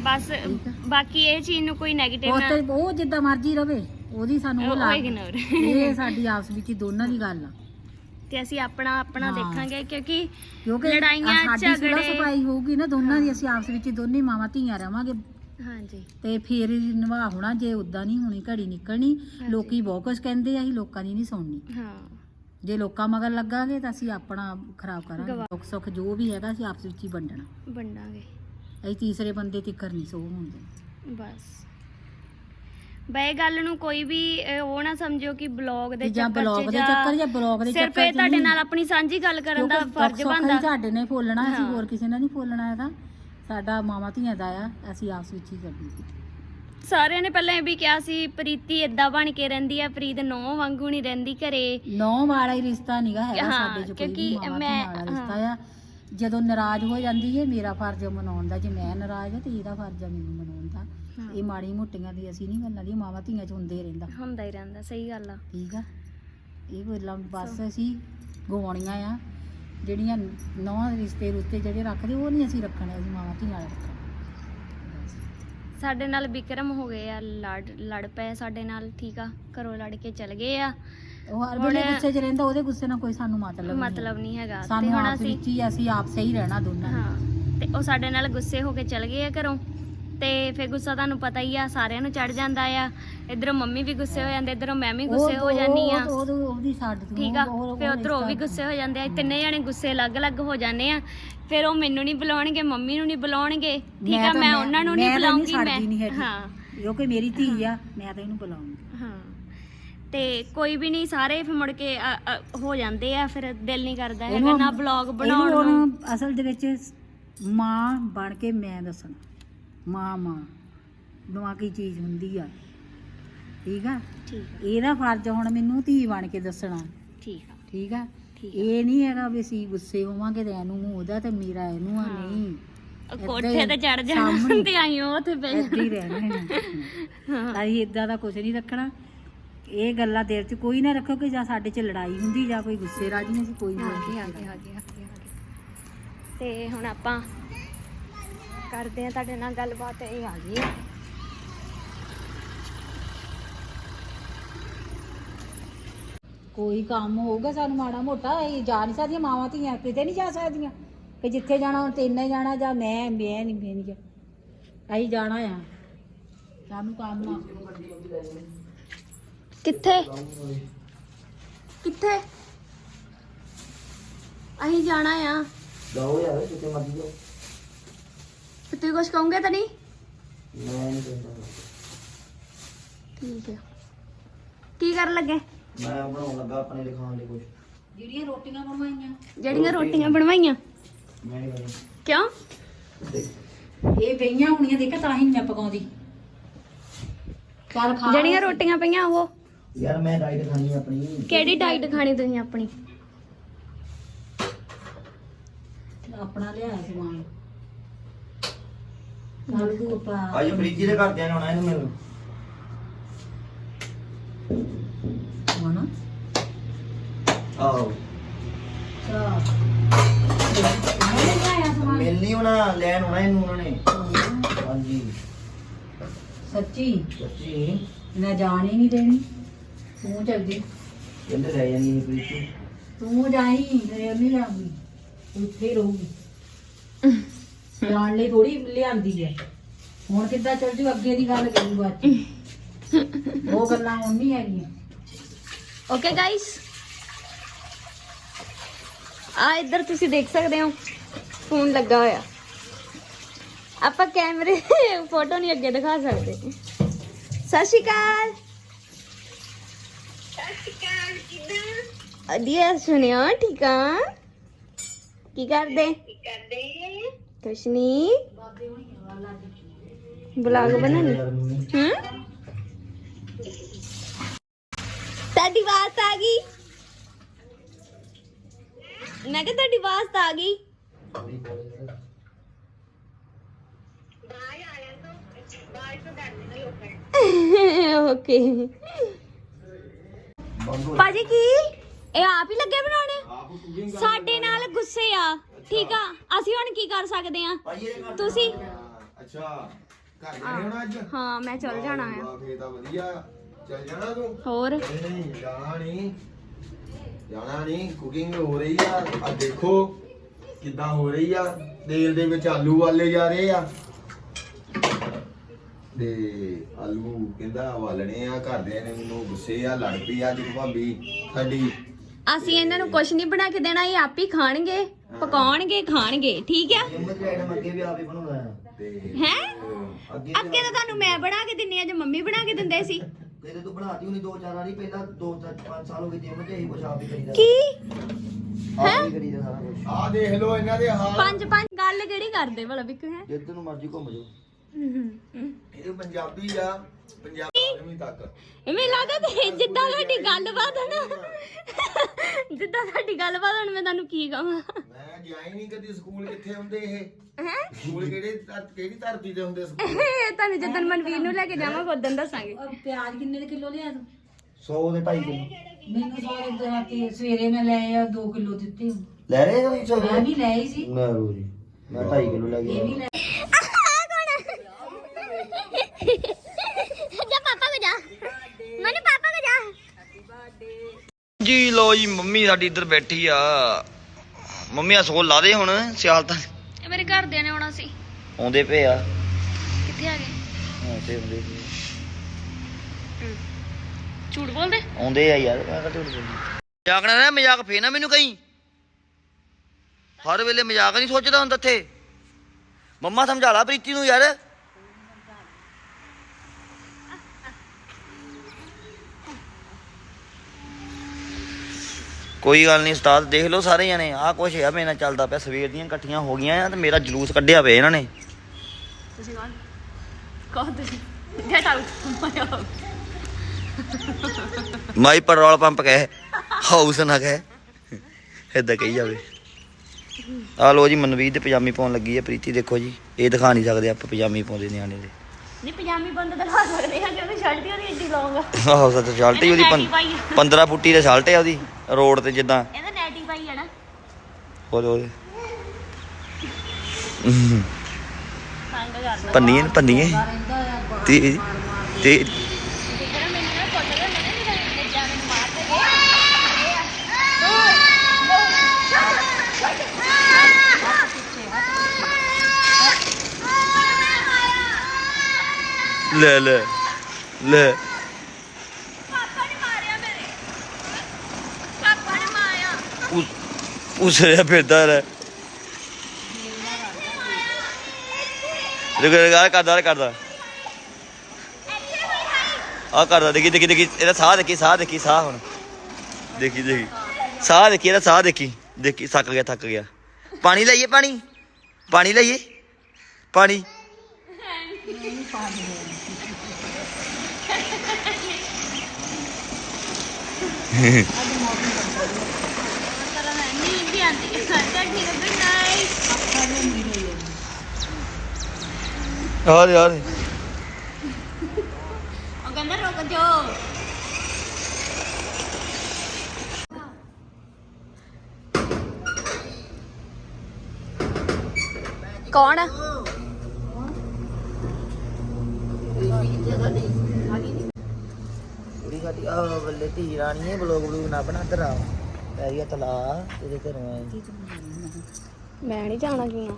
ਬਸ ਠੀਕ ਆ। ਬਾਕੀ ਇਹ ਚੀਜ਼ ਨੂੰ ਕੋਈ 네ਗੇਟਿਵ ਉਹ ਨਾ ਤੇ ਉਹ ਜਿੱਦਾਂ ਮਰਜ਼ੀ ਰਵੇ। ਉਹਦੀ ਸਾਨੂੰ ਉਹ ਉਹ ਇਗਨੋਰ ਇਹ ਸਾਡੀ ਆਪਸ ਵਿੱਚ ਹੀ ਦੋਨਾਂ ਦੀ ਗੱਲ ਆ। ਤੇ ਅਸੀਂ ਆਪਣਾ ਆਪਣਾ ਹਾਂ। ਦੇਖਾਂਗੇ ਕਿਉਂਕਿ ਕਿਉਂਕਿ ਲੜਾਈਆਂ, ਆ ਸਾਡੀ ਸੁਲਾ ਝਗੜੇ- ਸਫ਼ਾਈ ਹੋਊਗੀ ਨਾ ਦੋਨਾਂ ਦੀ ਅਸੀਂ ਆਪਸ ਵਿੱਚ ਹੀ ਦੋਨੇ ਮਾਵਾਂ ਧੀਆਂ ਰਵਾਂਗੇ। ਹਾਂਜੀ। ਤੇ ਫੇਰ ਹੀ ਨਿਭਾ ਹੋਣਾ ਜੇ ਉਦਾਂ ਨਹੀਂ ਹੋਣੀ ਘੜੀ ਨਿਕਲਣੀ ਹਾਂਜੀ। ਲੋਕੀ ਬਹੁਤ ਕੁਝ ਕਹਿੰਦੇ ਆ ਅਸੀਂ ਲੋਕਾਂ ਦੀ ਨਹੀਂ ਸੁਣਨੀ। ਹਾਂ। ਜੇ ਲੋਕਾਂ ਮਗਰ ਲੱਗਾਂਗੇ ਤਾਂ ਅਸੀਂ ਆਪਣਾ ਖਰਾਬ ਕਰਾਂਗੇ। ਗਵਾ- ਦੁੱਖ ਸੁੱਖ ਜੋ ਵੀ ਹੈਗਾ ਅਸੀਂ ਆਪਸ ਵਿੱਚ ਹੀ ਵੰਡਣਾ। ਵੰਡਾਂਗੇ। ਅਸੀਂ ਤੀਸਰੇ ਬੰਦੇ ਤਿੱਕਰ ਨਹੀਂ ਸੋ ਹੁੰਦੇ। ਬਸ। ਬਈ ਗੱਲ ਨੂੰ ਕੋਈ ਵੀ ਅਹ, ਉਹ ਨਾ ਸਮਝੋ ਕਿ ਬਲੌਗ ਦੇ ਜਾਂ ਚੱਕਰ ਬਲੌਗ ਚ ਦੇ ਚੱਕਰ ਜਾਂ ਬਲੌਗ ਦੇ ਸਿਰਫ ਚੱਕਰ ਇਹ ਚ ਤੁਹਾਡੇ ਨਹੀਂ। ਨਾਲ ਆਪਣੀ ਸਾਂਝੀ ਗੱਲ ਕਰਨ ਦਾ ਕਿਉਂਕਿ ਫਰਜ਼ ਸੁੱਖ ਹੀ ਬਣਦਾ। ਸਾਡੇ ਨੇ ਫੋਲਣਾ ਅਸੀਂ ਹਾਂ। ਹੋਰ ਕਿਸੇ ਨਾਲ ਨਹੀਂ ਫੋਲਣਾ ਹੈਗਾ। ਸਾਡਾ ਮਾਵਾਂ ਧੀਆਂ ਦਾ ਆ ਅਸੀਂ ਆਪਸ ਵਿੱਚ ਹੀ। ਕਰਨੀ ਸਾਰਿਆਂ ਨੇ ਪਹਿਲਾਂ ਇਹ ਵੀ ਕਿਹਾ ਸੀ ਪ੍ਰੀਤੀ ਇਦਾਂ ਬਣ ਕੇ ਰਹਿੰਦੀ ਆ ਪ੍ਰੀਤ ਨੌ ਵਾਂਗੂ ਨਹੀਂ ਰਹਿੰਦੀ ਘਰੇ। ਨੌ ਵਾਲਾ ਹੀ ਰਿਸ਼ਤਾ ਨਹੀਂਗਾ ਹੈਗਾ ਹਾਂ, ਸਾਡੇ ਚ ਕੋਈ ਕਿਉਂਕਿ ਮੈਂ- ਵਾਲਾ ਰਿਸ਼ਤਾ ਆ। ਜਦੋਂ ਨਾਰਾਜ਼ ਹੋ ਜਾਂਦੀ ਹੈ ਮੇਰਾ ਫਰਜ਼ ਮਨਾਉਣ ਦਾ। ਜੇ ਮੈਂ ਨਾਰਾਜ਼ ਆ ਤੇ ਇਹਦਾ ਫਰਜ਼ ਆ ਮੈਨੂੰ ਮਨਾਉਣ ਦਾ। ਹਾਂ, ਇਹ ਮਾੜੀ ਮੋਟੀਆਂ ਦੀ ਅਸੀਂ ਨਹੀਂ ਗੱਲਾਂ ਦੀ ਮਾਵਾਂ ਧੀਆਂ ਚ ਹੁੰਦੇ ਰਹਿੰਦਾ। ਹੁੰਦਾ ਹੀ ਰਹਿੰਦਾ ਸਹੀ ਗੱਲ ਆ। ਠੀਕ ਆ? ਇਹ ਗੱਲਾਂ ਬਸ ਅਸੀਂ ਗਵਾਉਣੀਆਂ ਆ। ਜਿਹੜੀਆਂ ਨੌਂ ਰਿਸ਼ਤੇ ਰੁਸ਼ਤੇ ਜਿਹੜੇ ਰੱਖਦੇ ਉਹ ਨਹੀਂ ਅਸੀਂ ਰੱਖਣੇ ਅਸੀਂ ਮਾਵਾਂ ਧੀਆਂ ਰੱਖਣੇ। ਬਸ। ਸਾਡੇ ਨਾਲ ਵਿਕਰਮ ਹੋ ਗਏ ਆ ਲੜ ਲੜ ਪਏ ਸਾਡੇ ਨਾਲ ਠੀਕ ਆ? ਘਰੋਂ ਲੜ ਕੇ ਚਲ ਗਏ ਆ। ਉਹ ਹਰ ਵੇਲੇ ਹੁਣ- ਗੁੱਸੇ 'ਚ ਰਹਿੰਦਾ ਉਹਦੇ ਗੁੱਸੇ ਨਾਲ ਕੋਈ ਸਾਨੂੰ ਮਤਲਬ ਨਹੀਂ ਮਤਲਬ ਨਹੀਂ ਹੈਗਾ। ਤੇ ਸਾਨੂੰ ਹੁਣ ਆਪਸ ਅਸੀਂ ਵਿੱਚ ਹੀ ਅਸੀਂ ਆਪ ਸਹੀ ਰਹਿਣਾ ਦੋਨਾਂ ਨੇ। ਹਾਂ ਤੇ ਉਹ ਸਾਡੇ ਨਾਲ ਗੁੱਸੇ ਹੋ ਕੇ ਚਲ ਗਏ ਆ ਘਰੋਂ। ਤੇ ਫਿਰ ਗੁੱਸਾ ਤੁਹਾਨੂੰ ਪਤਾ ਹੀ ਆ ਸਾਰਿਆਂ ਨੂੰ ਚੜ ਜਾਂਦਾ ਆ। ਇਧਰੋਂ ਮੰਮੀ ਵੀ ਗੁੱਸੇ ਹੋ ਜਾਂਦੇ ਇਧਰੋਂ ਮੈਂ ਵੀ ਗੁੱਸੇ ਹੋ ਜਾਂਦੀ ਆ। ਉਹ ਉਹ- ਉਹਦੀ ਛੱਡ ਤੂੰ ਠੀਕ ਆ ਉਹ- ਉਹ- ਫਿਰ ਉਧਰੋਂ ਉਹ ਵੀ ਗੁੱਸੇ ਹੋ ਜਾਂਦੇ ਆ ਤਿੰਨੇ ਜਣੇ ਗੁੱਸੇ ਅਲੱਗ-ਅਲੱਗ ਹੋ ਜਾਂਦੇ ਆ। ਫਿਰ ਉਹ ਮੈਨੂੰ ਨਹੀਂ ਬੁਲਾਉਣਗੇ ਮੰਮੀ ਨੂੰ ਨਹੀਂ ਬੁਲਾਉਣਗੇ। ਠੀਕ ਮੈਂ ਆ ਤਾਂ- ਮੈਂ ਮੈਂ- ਉਹਨਾਂ ਨੂੰ ਮੈਂ ਨਹੀਂ ਤਾਂ ਬੁਲਾਉਂਗੀ ਛੱਡਦੀ ਨਹੀਂ ਮੈਂ ਹੈਗੀ। ਹਾਂ। ਕਿਉਂਕਿ ਮੇਰੀ ਧੀ ਆ ਮੈਂ ਤਾਂ ਇਹਨੂੰ ਬੁਲਾਉਂਗੀ। ਤੇ ਕੋਈ ਵੀ ਨਹੀਂ ਸਾਰੇ ਫਿਰ ਮੁੜ ਕੇ ਅ, ਅ, ਹੋ ਜਾਂਦੇ ਆ ਫਿਰ ਦਿਲ ਨਹੀਂ ਕਰਦਾ ਹੈਗਾ ਨਾ ਬਲੌਗ ਬਣਾਉਣ ਨੂੰ। ਅਸਲ ਦੇ ਵਿੱਚ ਮਾਂ ਬਣ ਕੇ ਮੈਂ ਦੱਸਣਾ ਮਾਂ ਮਾਂ ਦੁਆ ਕੀ ਚੀਜ਼ ਹੁੰਦੀ ਆ। ਠੀਕ ਆ? ਠੀਕ ਆ। ਇਹਦਾ ਫਰਜ਼ ਹੁਣ ਮੈਨੂੰ ਧੀ ਬਣ ਕੇ ਦੱਸਣਾ। ਠੀਕ ਆ। ਠੀਕ ਆ? ਠੀਕ ਆ। ਇਹ ਨਹੀਂ ਹੈਗਾ ਵੀ ਅਸੀਂ ਗੁੱਸੇ ਹੋਵਾਂਗੇ ਤੇ ਇਹਨੂੰ ਉਹਦਾ ਤੇ ਮੇਰਾ ਇਹਨੂੰ ਆ ਹਾਂ। ਨਹੀਂ। ਕੋਠੇ ਤੇ ਚੜ ਜਾਣਾ ਸਾਹਮਣੇ। ਤੇ ਆਈਓ ਉੱਥੇ ਏਦਾਂ ਹੀ ਰਹਿਣਾ ਹਾਂ। ਅਸੀਂ ਇਦਾਂ ਦਾ ਕੁਝ ਨਹੀਂ ਰੱਖਣਾ। ਇਹ ਗੱਲਾਂ ਦਿਲ 'ਚ ਕੋਈ ਨਾ ਰੱਖੋ ਕਿ ਜਾਂ ਸਾਡੇ 'ਚ ਲੜਾਈ ਹੁੰਦੀ ਜਾਂ ਕੋਈ ਗੁੱਸੇ ਰਾਜੀ ਨਹੀਂ ਸੀ ਕੋਈ ਨਹੀਂ ਹਾਂਜੀ ਹਾਂਜੀ ਹਾਂਜੀ ਹਾਂਜੀ ਹਾਂਜੀ। ਤੇ ਹੁਣ ਆਪਾਂ ਕਰਦੇ ਆ ਤੁਹਾਡੇ ਨਾਲ ਗੱਲਬਾਤ ਇਹ ਆ ਗਈ। ਕੋਈ ਕੰਮ ਹੋਊਗਾ ਸਾਨੂੰ ਮਾੜਾ ਮੋਟਾ ਇਹ ਜਾ ਨਹੀਂ ਸਕਦੀਆਂ ਮਾਵਾਂ ਧੀਆਂ ਕਿਤੇ ਨਹੀਂ ਜਾ ਸਕਦੀਆਂ ਕਿ ਜਿੱਥੇ ਜਾਣਾ ਹੁਣ ਤੈਨੇ ਜਾਣਾ ਜਾਂ ਮੈਂ ਮੈਂ ਨਹੀਂ ਮੈਂ ਨਹੀਂ ਜਾ ਅਸੀਂ ਜਾਣਾ ਆ ਸਾਨੂੰ ਕੰਮ ਕਿੱਥੇ? ਕਿੱਥੇ? ਅਸੀਂ ਜਾਣਾ ਆ। ਜਾਓ ਯਾਰ ਕਿਤੇ ਮਰਜ਼ੀ ਜਾਓ। ਤੇ ਤੁਸੀਂ ਕੁਝ ਕਹੋਗੇ ਤਾਂ ਨਹੀਂ? ਮੈਂ ਨਹੀਂ ਕਹਿੰਦਾ ਠੀਕ ਹੈ ਕੀ ਕਰਨ ਲੱਗੇ? ਮੈਂ ਬਣਾਉਣ ਲੱਗਾ ਆਪਣੇ ਲਈ ਖਾਣ ਲਈ ਕੁਝ ਜਿਹੜੀਆਂ ਰੋਟੀਆਂ ਬਣਵਾਈਆਂ। ਜਿਹੜੀਆਂ ਰੋਟੀਆਂ। ਬਣਵਾਈਆਂ? ਮੈਂ ਨਹੀਂ ਕਿਉਂ? ਇਹ ਪਈਆਂ ਹੋਣੀਆਂ ਦੇਖਾ ਤਾਂ ਹੀ ਨੀ ਮੈਂ ਪਕਾਉਂਦੀ। ਚੱਲ ਖਾ ਜਿਹੜੀਆਂ ਰੋਟੀਆਂ ਪਈਆਂ ਉਹ ਯਾਰ ਮੈਂ ਡਾਈਟ ਖਾਣੀ ਆਪਣੀ। ਕਿਹੜੀ ਡਾਈਟ ਖਾਣੀ ਤੁਸੀਂ ਆਪਣੀ? ਆਪਣਾ ਲਿਆਇਆ ਸਮਾਨ। ਅੱਜ ਫ੍ਰਿਜ ਦੇ ਘਰ ਦੇ ਆਉਣਾ ਇਹਨੂੰ ਮੈਨੂੰ ਹੁਣ ਆਹੋ। ਚਾ ਮੈਂ ਲਿਆਇਆ ਸਮਾਨ। ਮਿਲਣੀ ਹੋਣਾ ਲੈਣ ਆਉਣਾ ਇਹਨੂੰ ਉਹਨਾਂ ਨੇ। ਹਾਂਜੀ। ਸੱਚੀ? ਸੱਚੀ। ਮੈਂ ਜਾਣ ਹੀ ਨਹੀਂ ਦੇਣੀ। ਤੂੰ ਚੱਲ ਜੀ ਕਹਿੰਦੇ ਲੈ ਜਾਣੀ ਨਹੀਂ ਫ੍ਰਿਜ ਤੂੰ ਜਾਈ ਮੈਂ ਨਹੀਂ ਜਾਊਂਗੀ ਤੂੰ ਇੱਥੇ ਹੀ ਰਹੂਗੀ। ਜਾਣ ਲਈ ਥੋੜੀ ਲਿਆਂਦੀ ਹੈ। ਹੁਣ ਕਿੱਦਾਂ ਚੱਲ ਜੂ ਅੱਗੇ ਦੀ ਗੱਲ ਕਰੀ ਬਾਅਦ ਚ। ਉਹ ਗੱਲਾਂ ਹੁਣ ਨਹੀਂ ਹੈਗੀਆਂ। ਓਕੇ ਗਾਇਸ ਆ ਇੱਧਰ ਤੁਸੀਂ ਦੇਖ ਸਕਦੇ ਹੋ ਫੋਨ ਲੱਗਾ ਹੋਇਆ। ਆਪਾਂ ਕੈਮਰੇ ਫੋਟੋ ਨਹੀਂ ਅੱਗੇ ਦਿਖਾ ਸਕਦੇ। ਸਤਿ ਸ਼੍ਰੀ ਅਕਾਲ। ਅਧਿਆ ਸੁਣਿਆ ਠੀਕ ਆ? ਕੀ ਕਰਦੇ? ਕੁਛ ਨਹੀਂ। ਬਲੌਗ ਬਣਾਉਣੀ। ਹੂੰ? ਤੁਹਾਡੀ ਆਵਾਜ਼ ਆ ਗਈ। ਮੈਂ ਕਿਹਾ ਤੁਹਾਡੀ ਆਵਾਜ਼ ਤਾਂ ਆ ਗਈ। ਓਕੇ ਭਾਜੀ ਕੀ? ਇਹ ਆਪ ਹੀ ਲੱਗੇ ਬਣਾਉਣੇ? ਸਾਡੇ ਨਾਲ ਗੁੱਸੇ ਆ। ਠੀਕ ਆ? ਅਸੀਂ ਹੁਣ ਕੀ ਕਰ ਸਕਦੇ ਆ? ਤੁਸੀਂ? ਅੱਛਾ। ਘਰ ਗਏ ਹੋਣਾ ਅੱਜ? ਹਾਂ ਮੈਂ ਚੱਲ ਜਾਣਾ ਆ। ਵਾਹ ਫੇਰ ਤਾਂ ਵਧੀਆ। ਚੱਲ ਜਾਣਾ ਤੂੰ? ਹੋਰ? ਨਹੀਂ ਨਹੀਂ ਜਾਣਾ ਨਹੀਂ। ਜਾਣਾ ਨਹੀਂ। ਕੁਕਿੰਗ ਹੋ ਰਹੀ ਆ। ਆ ਦੇਖੋ ਕਿੱਦਾਂ ਹੋ ਰਹੀ ਆ। ਤੇਲ ਦੇ ਵਿੱਚ ਆਲੂ ਵਾਲੇ ਜਾ ਰਹੇ ਆ। ਤੇ ਆਲੂ ਕਹਿੰਦਾ ਵਾਲਣੇ ਆ। ਘਰਦਿਆਂ ਨੇ ਮੈਨੂੰ ਗੁੱਸੇ ਆ। ਲੜ ਪਈ ਅੱਜ ਭਾਬੀ ਸਾਡੀ। ਅਸੀਂ ਇਹਨਾਂ ਨੂੰ ਕੁਝ ਨਹੀਂ ਬਣਾ ਕੇ ਦੇਣਾ ਇਹ ਆਪ ਹੀ ਖਾਣਗੇ ਪਕਾਉਣਗੇ ਖਾਣਗੇ ਠੀਕ ਆ? ਜਿੰਮ ਦੇ ਆਈਟਮ ਅੱਗੇ ਵੀ ਆਪੇ ਬਣਾਉਂਦਾ ਆ। ਤੇ ਹੈ? ਅੱਗੇ ਅੱਗੇ ਤਾਂ ਤੁਹਾਨੂੰ ਮੈਂ ਬਣਾ ਕੇ ਦਿੰਨੀ ਆ ਜੇ ਮੰਮੀ ਬਣਾ ਕੇ ਦਿੰਦੇ ਸੀ। ਕਿਤੇ ਤੂੰ ਬਣਾਤੀ ਹੁਣੀ ਦੋ ਚਾਰ ਵਾਰੀ ਪਹਿਲਾਂ ਦੋ ਚਾਰ ਪੰਜ ਸਾਲ ਹੋ ਗਏ ਜਿੰਮ ਤੇ ਇਹੀ ਕੁਛ ਆਪ ਹੀ ਕਰੀਦਾ ਕੀ? ਆਪ ਹੀ ਕਰੀਦਾ ਸਾਰਾ ਕੁਝ ਆਹ ਦੇਖ ਲਓ ਇਹਨਾਂ ਦੇ ਹਾਲ। ਪੰਜ ਪੰਜ ਗੱਲ ਕਿਹੜੀ ਕਰਦੇ ਭਲਾ ਵੀ ਹੈ? ਜਿੱਦ ਨੂੰ ਮਰਜ਼ੀ ਘੁੰਮ ਜਾਓ। ਇਹ ਪੰਜਾਬੀ ਆ ਪੰਜਾਬੀ ਤੱਕ। ਮੈਨੂੰ ਲੱਗਦਾ ਤੇ ਜਿੱਦਾਂ ਤੁਹਾਡੀ ਗੱਲਬਾਤ ਹੈ ਨਾ। ਜਿੱਦਾਂ ਤੁਹਾਡੀ ਗੱਲਬਾਤ ਹੁਣ ਮੈਂ ਤੁਹਾਨੂੰ ਕੀ ਕਹਾਂ। ਮੈਂ ਗਿਆ ਹੀ ਨਹੀਂ ਕਦੀ ਸਕੂਲ ਕਿੱਥੇ ਹੁੰਦੇ ਇਹ? ਹੈ? ਸਕੂਲ ਕਿਹੜੇ ਧਰ- ਕਿਹੜੀ ਧਰਤੀ ਤੇ ਹੁੰਦੇ ਸਕੂਲ? ਤੁਹਾਨੂੰ ਜਦੋਂ ਮਨਵੀਰ ਨੂੰ ਲੈ ਕੇ ਜਾਵਾਂਗੇ ਉਦੋਂ ਦੱਸਾਂਗੇ। ਉਹ ਪਿਆਜ਼ ਕਿੰਨੇ ਦੇ ਕਿਲੋ ਲਿਆ ਤੂੰ? 100 ਦੇ 2.5 ਕਿਲੋ। ਮੈਨੂੰ ਸਵੇਰੇ ਦਾ ਤੇ ਸਵੇਰੇ ਮੈਂ ਲੈ ਆ 2 ਕਿਲੋ ਦਿੱਤੇ। ਲੈ ਰਹੇ ਹੋ ਸੌ? ਮੈਂ ਵੀ ਲੈ ਹੀ ਸੀ। ਨਾ ਰੋਜੀ ਮੈਂ 2.5 ਕਿਲੋ ਲੈ ਇਹ ਗਿਆ ਵੀ ਲੈ ਜਾ ਲੋ ਜੀ ਮੰਮੀ ਸਾਡੀ ਇੱਧਰ ਬੈਠੀ ਆ। ਮੰਮੀ ਆ ਸੋਲ ਲਾ ਦੇ ਹੁਣ ਸਿਆਲ ਤਾਂ। ਇਹ ਮੇਰੇ ਘਰਦਿਆਂ ਨੇ ਆਉਣਾ ਸੀ। ਆਉਂਦੇ ਪਏ ਆ। ਕਿੱਥੇ ਆ ਗਏ? ਹਾਂ ਤੇ ਆਉਂਦੇ ਪਏ ਝੂਠ ਬੋਲਦੇ? ਆਉਂਦੇ ਆ ਯਾਰ ਮੈਂ ਕਹਾਂ ਝੂਠ ਬੋਲੀ। ਮਜ਼ਾਕ ਨਾ ਰਹਿ ਮਜ਼ਾਕ ਫੇਰ ਨਾ ਮੈਨੂੰ ਕਹੀਂ। ਹਰ ਵੇਲੇ ਮਜ਼ਾਕ ਨਹੀਂ ਸੋਚਦਾ ਹੁੰਦਾ ਇੱਥੇ। ਮੰਮਾ ਸਮਝਾ ਲਾ ਪ੍ਰੀਤੀ ਨੂੰ ਯਾਰ। ਕੋਈ ਗੱਲ ਨਹੀਂ ਉਸਤਾਦ ਦੇਖ ਲਓ ਸਾਰੇ ਜਣੇ ਆਹ ਕੁਛ ਆ ਮੇਰੇ ਨਾਲ ਚੱਲਦਾ ਪਿਆ ਸਵੇਰ ਦੀਆਂ ਇਕੱਠੀਆਂ ਹੋ ਗਈਆਂ ਆ ਤੇ ਮੇਰਾ ਜਲੂਸ ਕੱਢਿਆ ਪਿਆ ਇਹਨਾਂ ਨੇ। ਤੁਸੀਂ ਕੌਣ? ਕੌਣ ਤੁਸੀਂ? Get out my petrol pump ਕਹੇ ਹਾਊਸ ਨਾ ਕਹੇ ਏਦਾਂ ਕਹੀ ਜਾਵੇ। ਆ ਲੋ ਜੀ ਮਨਵੀਰ ਦੇ ਪਜਾਮੀ ਪਾਉਣ ਲੱਗੀ ਹੈ ਪ੍ਰੀਤੀ ਦੇਖੋ ਜੀ ਇਹ ਦਿਖਾ ਨਹੀਂ ਸਕਦੇ ਆਪਾਂ ਪਜਾਮੀ ਪਾਉਂਦੇ ਨਿਆਣੇ ਦੇ। ਨਹੀਂ ਪਜਾਮੀ ਬੰਦ ਦਿਖਾ ਸਕਦੇ ਆ ਕਿਉਂਕਿ ਸ਼ਰਟ ਹੀ ਉਹਦੀ ਏਡੀ ਲੌਂਗ ਆ। ਆਹੋ ਸੱਚ ਸ਼ਾਲਟ ਹੀ ਉਹਦੀ ਇਹਨੇ ਨੈਟੀ ਪਾਈ ਆ। 15 ਫੁੱਟੀ ਦੇ ਸ਼ਾਲਟ ਹੈ ਉਹਦੀ। ਰੋਡ ਤੇ ਜਿੱਦਾਂ। ਇਹਦਾ ਨੈਟੀ ਪਾਈ ਆ ਨਾ। ਉਹਦੇ ਉਹਦੇ ਤੰਗ ਕਰਦਾ। ਪੰਨੀਏ ਨੇ ਪੰਨੀਏ ਤੇ ਤੇ ਲੈ ਲੈ ਲੈ ਪਾਪਾ ਨੇ ਮਾਰਿਆ ਮੇਰੇ ਪਾਪਾ ਨੇ ਮਾਰਿਆ ਉਸ ਉਸਰਿਆ ਫਿਰਦਾ ਰਹਿ। ਰੁਕ ਰੁਕ ਕਰਦਾ ਕਰਦਾ ਆ ਕਰਦਾ ਦੇਖੀ ਦੇਖੀ ਦੇਖੀ, ਇਹਦਾ ਸਾਹ ਦੇਖੀ ਸਾਹ ਦੇਖੀ, ਸਾਹ ਹੁਣ। ਦੇਖੀ ਦੇਖੀ। ਸਾਹ ਦੇਖੀ, ਇਹਦਾ ਸਾਹ ਦੇਖੀ। ਦੇਖੀ, ਥੱਕ ਗਿਆ ਥੱਕ ਗਿਆ। ਪਾਣੀ ਲਈਏ, ਪਾਣੀ? ਪਾਣੀ ਲਈਏ? ਪਾਣੀ? ਨੀਂਦ ਵੀ ਆਂਦੀ ਹੈ। ਸਾਡਾ ਠੀਕ ਹੈ ਗੁੱਡ ਨਾਈਟ ਯਾਰ ਯਾਰ ਉਹ ਕਹਿੰਦਾ ਰੁਕ ਜਾਓ। ਕੌਣ ਕੁੜੀ ਸਾਡੀ ਆ ਬੱਲੇ ਧੀ ਰਾਣੀ ਹੈ ਬਲੋਗ ਬਲੂਗ ਨਾ ਬਣਾ ਤੇਰਾ ਪੈਰੀਆ ਤਲਾ ਤੇਰੇ ਘਰੋਂ ਆਏ। ਮੈਂ ਨਹੀਂ ਜਾਣਾ ਕੀ ਆ।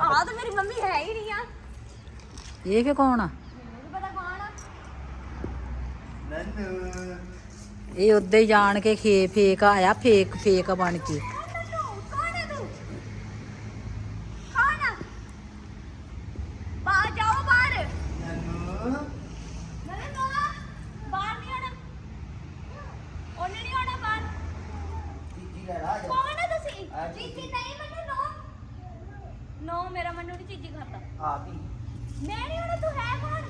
ਆ ਤਾਂ ਮੇਰੀ ਮੰਮੀ ਹੈ ਹੀ ਨਹੀਂ ਆ। ਇਹ ਕਿ ਕੌਣ ਆ? ਮੈਨੂੰ ਪਤਾ ਕੌਣ ਆ। ਇਹ ਉੱਦੇ ਜਾਣ ਕੇ ਖੇ ਫੇਕ ਆਇਆ ਫੇਕ ਫੇਕ ਬਣ ਕੇ ਕੌਣ ਹੈ ਤੂੰ ਕੌਣ ਆ ਬਾਹਰ ਜਾਓ ਬਾਹਰ ਨਰਨ ਨੋਰਾ ਬਾਹਰ ਨਹੀਂ ਆਣਾ ਉਹਨੇ ਨਹੀਂ ਆਣਾ ਬਾਹਰ ਕੌਣ ਹੈ ਤੁਸੀਂ? ਚੀਚੀ ਨਹੀਂ ਮੈਨੂੰ ਨੋ। ਨੋ ਮੇਰਾ ਮੈਨੂੰ ਨਹੀਂ ਚੀਚੀ ਖਾਤਾ ਆਪ ਹੀ ਮੈਂ ਨਹੀਂ ਆਣਾ ਤੂੰ ਹੈ ਕੌਣ?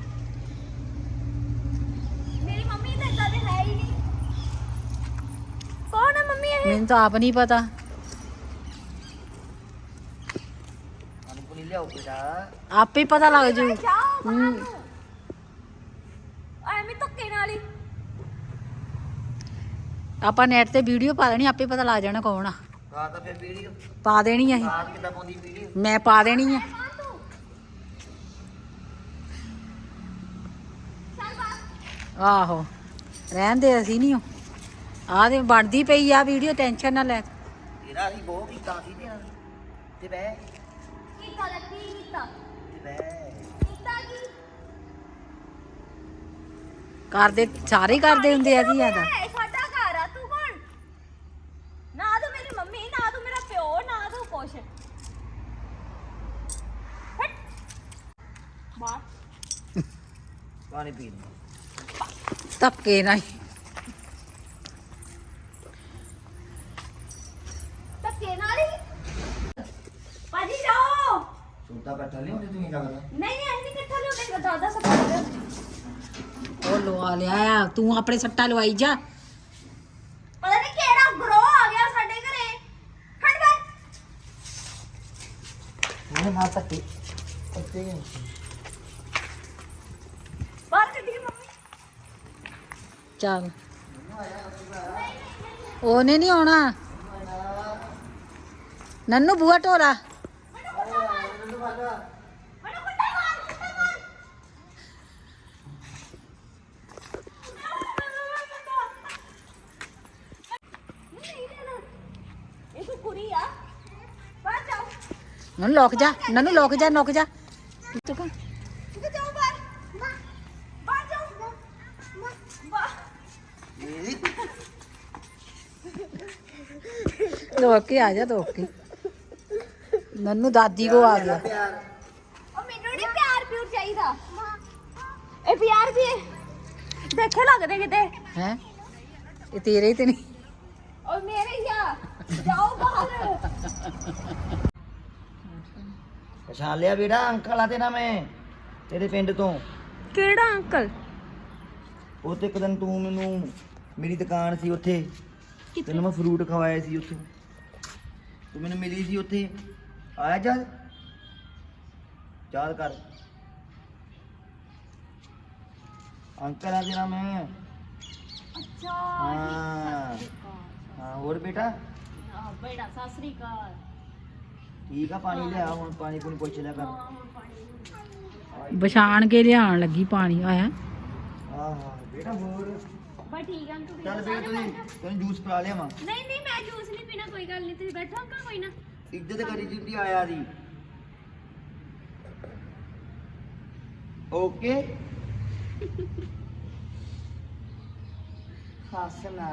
ਮੇਰੀ ਮੰਮੀ ਤਾਂ ਇਦਾਂ ਦੇ ਹੈ ਹੀ ਨਹੀਂ। ਕੌਣ ਹੈ ਮੰਮੀ ਇਹ? ਮੈਨੂੰ ਤਾਂ ਆਪ ਨਹੀਂ ਪਤਾ। ਸਾਨੂੰ ਪੁਣੀ ਲਿਆਓ ਬੇਟਾ ਆਪੇ ਹੀ ਪਤਾ ਲੱਗ ਜੂ। ਜਾਓ ਬਾਹਰ ਨੂੰ ਐਵੇਂ ਧੱਕੇ ਨਾਲ ਹੀ ਆਪਾਂ ਨੈਟ ਤੇ ਵੀਡੀਓ ਪਾ ਦੇਣੀ ਆਪੇ ਪਤਾ ਲੱਗ ਜਾਣਾ ਕੌਣ ਆ। ਹਾਂ ਤਾਂ ਫਿਰ ਵੀਡੀਓ ਪਾ ਦੇਣੀ ਕਿੱਦਾਂ ਪਾਉਂਦੀ ਵੀਡੀਓ ਮੈਂ ਪਾ ਦੇਣੀ ਆ। ਆਹੋ ਰਹਿਣ ਦੇ ਅਸੀਂ ਨਹੀਂ ਆ ਤੇ ਬਣਦੀ ਪਈ ਆ ਵੀਡੀਓ ਟੈਨਸ਼ਨ ਨਾ ਲੈ। ਤੇਰਾ ਅਸੀਂ ਬਹੁਤ ਕੀਤਾ ਸੀ ਤੇ ਤੇ ਬੈ ਕੀਤਾ ਲੱਗੀ ਕੀਤਾ। ਤੇ ਬੈ ਕੀਤਾ ਕੀ? ਕਰਦੇ ਸਾਰੇ ਕਰਦੇ ਹੁੰਦੇ ਆ ਦਾ ਇਹ ਸਾਡਾ ਘਰ ਆ ਤੂੰ ਕੌਣ ਨਾ ਤੂੰ ਮੇਰੀ ਮੰਮੀ ਪਿਓ ਨਾ ਤੂੰ ਕੁਛ ਹਟ। ਬਾਹਰ। ਪਾਣੀ ਪੀ ਲੈ ਧੱਕੇ ਨਾਲ ਹੀ। ਧੱਕੇ ਨਾਲ ਹੀ। ਭਾਜੀ ਜਾਓ। ਸੁੱਤਾ ਇਕੱਠਾ ਲਿਆਉਂਦੇ ਤੁਸੀਂ ਲੱਗਦਾ। ਨਹੀਂ ਨਹੀਂ ਅਸੀਂ ਕਿੱਥੇ ਲਿਆਉਂਦੇ ਦਾਦਾ ਸਫਾ ਉਹ ਲਵਾ ਲਿਆ ਆ। ਤੂੰ ਆਪਣੇ ਸੱਟਾ ਲਵਾਈ ਜਾ ਪਤਾ ਨਹੀਂ ਕਿਹੜਾ ਗਰੋ ਆ ਗਿਆ ਸਾਡੇ ਘਰੇ ਹਟ ਬੈ ਉਹਨੇ ਮਾਰ ਤੱਕੇ ਅੱਤੇ ਬਾਹਰ ਕੱਢੀ ਮੰਮੀ। ਚੱਲ। ਉਹਨੇ ਨਹੀਂ ਆਉਣਾ। ਨੰਨੂ ਬੂਆ ਢੋਰਾ ਨਨੂ ਲੋਕ ਜਾ ਨਨੂ ਲੋਕ ਜਾ ਨੁਕ ਜਾ। ਤੂੰ ਕਾ ਲੋਕ ਕੇ ਆ ਜਾ ਲੋਕ ਕੇ ਨਨੂ ਦਾਦੀ ਕੋ ਆ ਗਿਆ। ਉਹ ਮੈਨੂੰ ਨਹੀਂ ਪਿਆਰ ਪਿਉਰ ਚਾਹੀਦਾ। ਇਹ ਪਿਆਰ ਵੀ ਦੇਖੇ ਲੱਗਦੇ ਕਿਤੇ? ਹੈ? ਇਹ ਤੇਰੇ ਹੀ ਤੇ ਨਹੀਂ। ਉਹ ਮੇਰੇ ਹੀ ਆ। ਜਾਓ ਬਾਹਰ। ਪਛਾਣ ਲਿਆ ਬੇਟਾ ਅੰਕਲ ਆ ਤੇਰਾ ਮੈਂ ਤੇਰੇ ਪਿੰਡ ਤੋਂ। ਕਿਹੜਾ ਅੰਕਲ? ਉੱਥੇ ਇੱਕ ਦਿਨ ਤੂੰ ਮੈਨੂੰ ਮੇਰੀ ਦੁਕਾਨ ਸੀ ਉੱਥੇ। ਤੈਨੂੰ ਮੈਂ ਫਰੂਟ ਖਵਾਇਆ ਸੀ ਉੱਥੇ। ਤੂੰ ਮੈਨੂੰ ਮਿਲੀ ਸੀ ਉੱਥੇ। ਆਇਆ ਜਦ ਯਾਦ ਕਰ। ਅੰਕਲ ਆ ਤੇਰਾ ਮੈਂ। ਅੱਛਾ ਹਾਂ। ਹਾਂ ਹੋਰ ਬੇਟਾ? ਬੇੜਾ ਸਤਿ ਸ੍ਰੀ ਅਕਾਲ। ਠੀਕ ਆ ਪਾਣੀ ਲਿਆ ਹੁਣ ਪਾਣੀ ਪੂਣੀ ਪੁੱਛ ਲਿਆ ਕਰ। ਵਿਛਾਣ ਕੇ ਲਿਆਉਣ ਲੱਗੀ ਪਾਣੀ ਆਇਆ। ਆਹਾ ਬੇਟਾ ਹੋਰ। ਬਈ ਠੀਕ ਆ ਅੰਕਲ ਚੱਲ ਬੇਟਾ ਤੁਸੀਂ ਤੈਨੂੰ ਜੂਸ ਪਿਲਾ ਲਿਆ ਮਾਂ ਨਹੀਂ ਨਹੀਂ ਮੈਂ ਜੂਸ ਨਹੀਂ ਪੀਣਾ ਕੋਈ ਗੱਲ ਨਹੀਂ ਤੁਸੀਂ ਬੈਠੋ ਅੰਕਲ ਕੋਈ ਨਾ। ਇੱਜ਼ਤ ਕਰੀ ਜਿੱਦੀ ਆਇਆ ਦੀ ਓਕੇ। ਹੱਸਣਾ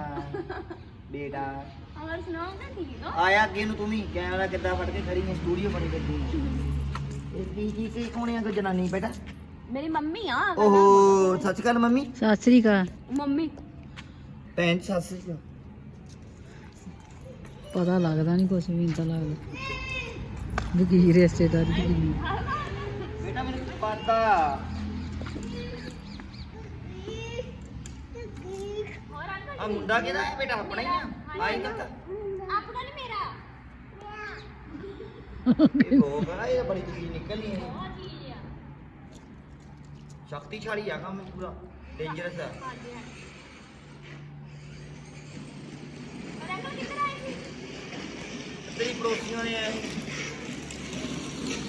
ਬੇਟਾ। ਹੋਰ ਸੁਣਾਓ ਨਾ ਠੀਕ ਹੋ। ਆਇਆ ਅੱਗੇ ਨੂੰ ਤੂੰ ਵੀ ਕੈਮਰਾ ਕਿੱਦਾਂ ਫੜ ਕੇ ਖੜੀ ਹੈ ਸਟੂਡੀਓ ਬਣੀ ਕਰਦੀ ਇਹ ਕੀ ਕੀ ਕੀ ਕੌਣ ਹੈ? ਕੋਈ ਜਨਾਨੀ ਬੇਟਾ? ਮੇਰੀ ਮੰਮੀ ਆ ਓਹੋ ਸੱਚ ਕਰ ਮੰਮੀ। ਸਤਿ ਸ੍ਰੀ ਅਕਾਲ। ਮੰਮੀ। ਭੈਣ ਸੱਸ ਜੀ ਪਤਾ ਲੱਗਦਾ ਨਹੀਂ ਕੁਛ ਵੀ ਤਾਂ ਲੱਗਦਾ। ਵੀ ਕੀ ਰਿਸ਼ਤੇਦਾਰੀ ਦੀ ਕਿੰਨੀ। ਬੇਟਾ ਮੈਨੂੰ ਪਤਾ? ਆ ਮੁੰਡਾ ਕਿਹਦਾ ਹੈ ਬੇਟਾ? ਆਪਣਾ ਹੀ ਆ। ਆਈ ਤਾਂ ਆਪਣਾ ਨਹੀਂ ਮੇਰਾ ਇਹ ਲੋਕ ਆ ਇਹ ਬੜੀ ਚੀਜ਼ ਨਿਕਲਣੀ ਹੈ ਸ਼ਕਤੀਸ਼ਾਲੀ ਆ ਕੰਮ ਪੂਰਾ ਡੇਂਜਰਸ ਆ ਪਰ ਅੰਕਲ ਕਿੱਧਰ ਆਏ ਸੀ ਤੇਰੀ ਪੜੋਸੀਆਂ ਨੇ ਆਏ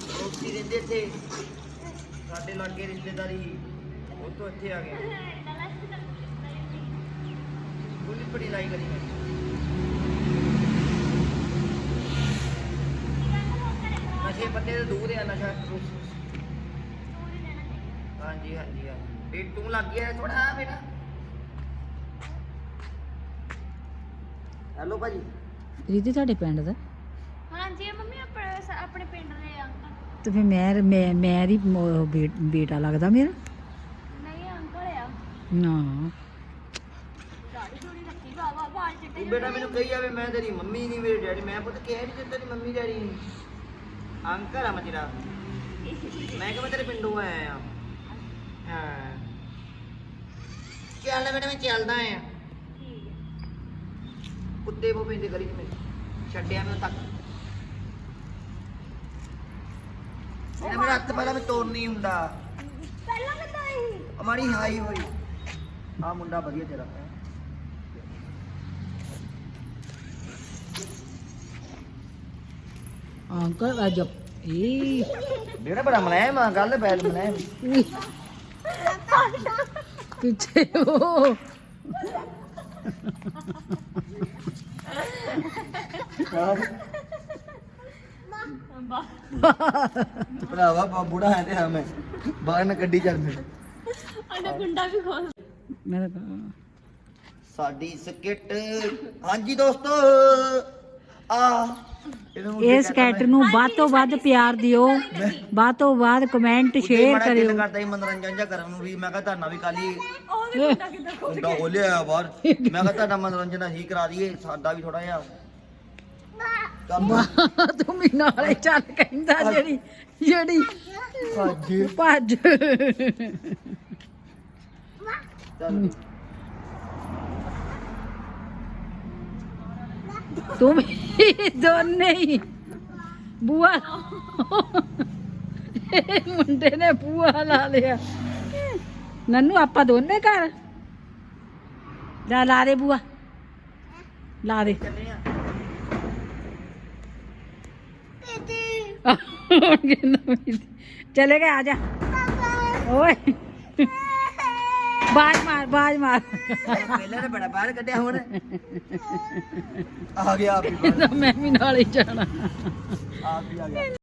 ਪੜੋਸੀ ਰਹਿੰਦੇ ਇੱਥੇ ਸਾਡੇ ਲਾਗੇ ਰਿਸ਼ਤੇਦਾਰੀ ਉਹ ਤੋਂ ਇੱਥੇ ਆ ਗਏ ਬੁੱਲੀ ਬੜੀ ਲਾਈ ਕਰੀ ਮੈਂ ਨਸ਼ੇ ਪੱਤੇ ਤੋਂ ਦੂਰ ਆ ਨਸ਼ਾ। ਹਾਂਜੀ ਹਾਂਜੀ ਹਾਂਜੀ। ਵੀ ਤੂੰ ਲੱਗ ਗਿਆ ਥੋੜਾ ਬੇਟਾ। ਹੈਲੋ ਭਾਜੀ। ਰੀਤੀ ਤੁਹਾਡੇ ਪਿੰਡ ਦਾ? ਹਾਂਜੀ ਮੰਮੀ ਆਪਣੇ ਆਪਣੇ ਪਿੰਡ ਦੇ ਅੰਕਲ ਤੇ ਫਿਰ ਮੈਂ ਮੈਂ ਮੇਰੀ ਮ- ਬੇ- ਬੇਟਾ ਲੱਗਦਾ ਮੇਰਾ? ਨਹੀਂ ਅੰਕਲ ਆ। ਨਾ। ਦਾੜੀ ਥੋੜੀ ਰੱਖੀ ਬਾਬਾ ਬਾਲ ਚਿੱਟੇ ਤੂੰ ਬੇਟਾ ਮੈਨੂੰ ਕਹੀ ਜਾਵੇ ਮੈਂ ਤੇਰੀ ਮੰਮੀ ਨਹੀਂ ਮੇਰੇ ਡੈਡੀ ਮੈਂ ਪੁੱਤ ਕਿਹਾ ਨਹੀਂ ਤੇਰੀ ਮੰਮੀ ਡੈਡੀ ਨਹੀਂ ਅੰਕਲ ਆ ਮੈਂ ਤੇਰਾ ਮੈਂ ਕਿ ਮੈਂ ਤੇਰੇ ਪਿੰਡੋਂ ਆਇਆ ਆ। ਹਾਂ। ਚੱਲ ਬੇਟਾ ਮੈਂ ਚੱਲਦਾ ਆ। ਕੁੱਤੇ ਬੋ ਪੈਂਦੇ ਗਲੀ ਚ ਮੇਰੇ ਛੱਡਿਆ ਮੈਂ ਤੱਕ। ਇਹ ਮੇਰਾ ਹੱਥ ਪਹਿਲਾਂ ਮੈਂ ਤੋੜ ਨਹੀਂ ਹੁੰਦਾ। ਪਹਿਲਾਂ ਕਿੱਦਾਂ ਸੀ ਮਾੜੀ ਹਾਈ ਹੋਈ। ਆ ਮੁੰਡਾ ਵਧੀਆ ਤੇਰਾ। ਅੰਕਲ ਆ ਗੱਲ ਪਿੱਛੇ ਉਹ ਭਰਾਵਾ ਬਾ- ਬੁੜਾ ਹੈ ਤੇ ਹਾਂ ਮੈਂ। ਬਾਹਰ ਨਾ ਗੱਡੀ ਚੱਲ ਫਿਰ। ਅੰਡਾ ਗੁੰਡਾ ਵੀ ਖੋਲ। ਮੈਂ ਤਾਂ ਕਹਾਂ, ਸਾਡੀ ਸਕਿੱਟ। ਹਾਂਜੀ ਦੋਸਤੋ। ਆ ਇਸ ਸਕੈਟਰ ਨੂੰ ਵੱਧ ਤੋਂ ਵੱਧ ਪਿਆਰ ਦਿਓ। ਵੱਧ ਤੋਂ ਵੱਧ ਕਮੈਂਟ ਸ਼ੇਅਰ ਕਰਿਓ। ਕਰਦਾ ਸੀ ਮਨੋਰੰਜਨ ਜਿਹਾ ਕਰਨ ਨੂੰ ਵੀ। ਮੈਂ ਕਿਹਾ ਤੁਹਾਡਾ ਵੀ ਕਾਲੀ ਮੁੰਡਾ ਬਾਹਰ। ਮੈਂ ਕਿਹਾ ਮਨੋਰੰਜਨ ਅਸੀਂ ਕਰਾ ਦਈਏ ਸਾਡਾ ਵੀ ਥੋੜਾ ਜਿਹਾ ਕੰਮ ਤੂੰ ਵੀ ਨਾਲੇ ਚੱਲ ਕਹਿੰਦਾ ਜਿਹੜੀ ਜਿਹੜੀ ਹਾਂਜੀ ਭੱਜ। ਚੱਲ। ਤੂੰ ਵੀ ਦੋਨੇ ਹੀ ਬੂਆ ਇਹ ਮੁੰਡੇ ਨੇ ਬੂਆ ਲਾ ਲਿਆ ਨੰਨੂ ਆਪਾਂ ਦੋਨੇ ਘਰ ਜਾ ਲਾ ਦੇ ਬੂਆ ਲਾ ਦੇ ਚੱਲੇ ਆ ਬਾਜ ਮਾਰ ਬਾਜ ਮਾਰ। ਪਹਿਲਾਂ ਨੇ ਬੜਾ ਬਾਹਰ ਕੱਢਿਆ ਹੁਣ ਆ ਗਿਆ ਆਪ ਹੀ ਬਾਹਰ, ਮੈਂ ਵੀ ਨਾਲ ਹੀ ਜਾਣਾ। ਆਪ ਹੀ ਆ ਗਿਆ।